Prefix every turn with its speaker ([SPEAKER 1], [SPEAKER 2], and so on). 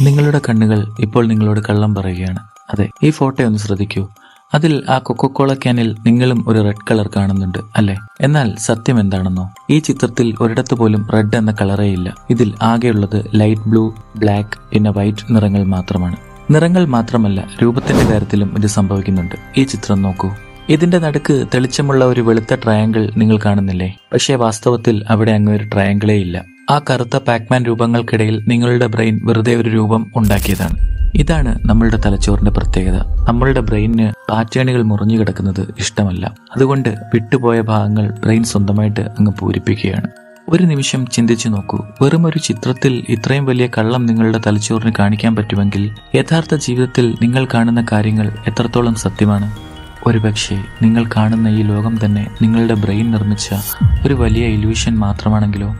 [SPEAKER 1] നിങ്ങളുടെ കണ്ണുകൾ ഇപ്പോൾ നിങ്ങളോട് കള്ളം പറയുകയാണ്. അതെ ഈ ഫോട്ടോ ഒന്ന് ശ്രദ്ധിക്കൂ. അതിൽ ആ കൊക്കോക്കോള ക്യാനിൽ നിങ്ങളും ഒരു റെഡ് കളർ കാണുന്നുണ്ട് അല്ലെ? എന്നാൽ സത്യം എന്താണെന്നോ? ഈ ചിത്രത്തിൽ ഒരിടത്ത് പോലും റെഡ് എന്ന കളറേ ഇല്ല. ഇതിൽ ആകെയുള്ളത് ലൈറ്റ് ബ്ലൂ ബ്ലാക്ക് പിന്നെ വൈറ്റ് നിറങ്ങൾ മാത്രമാണ്. നിറങ്ങൾ മാത്രമല്ല രൂപത്തിന്റെ കാര്യത്തിലും ഇത് സംഭവിക്കുന്നുണ്ട്. ഈ ചിത്രം നോക്കൂ. ഇതിന്റെ നടുക്ക് തെളിച്ചമുള്ള ഒരു വെളുത്ത ട്രയാങ്കിൾ നിങ്ങൾ കാണുന്നില്ലേ? പക്ഷേ വാസ്തവത്തിൽ അവിടെ അങ്ങൊരു ട്രയാങ്കിളേ ഇല്ല. ആ കറുത്ത പാക്മാൻ രൂപങ്ങൾക്കിടയിൽ നിങ്ങളുടെ ബ്രെയിൻ വെറുതെ ഒരു രൂപം ഉണ്ടാക്കിയതാണ്. ഇതാണ് നമ്മളുടെ തലച്ചോറിന്റെ പ്രത്യേകത. നമ്മളുടെ ബ്രെയിനിന് പാറ്റേണുകൾ മുറിഞ്ഞു കിടക്കുന്നത് ഇഷ്ടമല്ല. അതുകൊണ്ട് വിട്ടുപോയ ഭാഗങ്ങൾ ബ്രെയിൻ സ്വന്തമായിട്ട് അങ്ങ് പൂരിപ്പിക്കുകയാണ്. ഒരു നിമിഷം ചിന്തിച്ചു നോക്കൂ. വെറും ഒരു ചിത്രത്തിൽ ഇത്രയും വലിയ കള്ളം നിങ്ങളുടെ തലച്ചോറിന് കാണിക്കാൻ പറ്റുമെങ്കിൽ യഥാർത്ഥ ജീവിതത്തിൽ നിങ്ങൾ കാണുന്ന കാര്യങ്ങൾ എത്രത്തോളം സത്യമാണ്? ഒരുപക്ഷെ നിങ്ങൾ കാണുന്ന ഈ ലോകം തന്നെ നിങ്ങളുടെ ബ്രെയിൻ നിർമ്മിച്ച ഒരു വലിയ ഇല്യൂഷൻ മാത്രമാണെങ്കിലോ?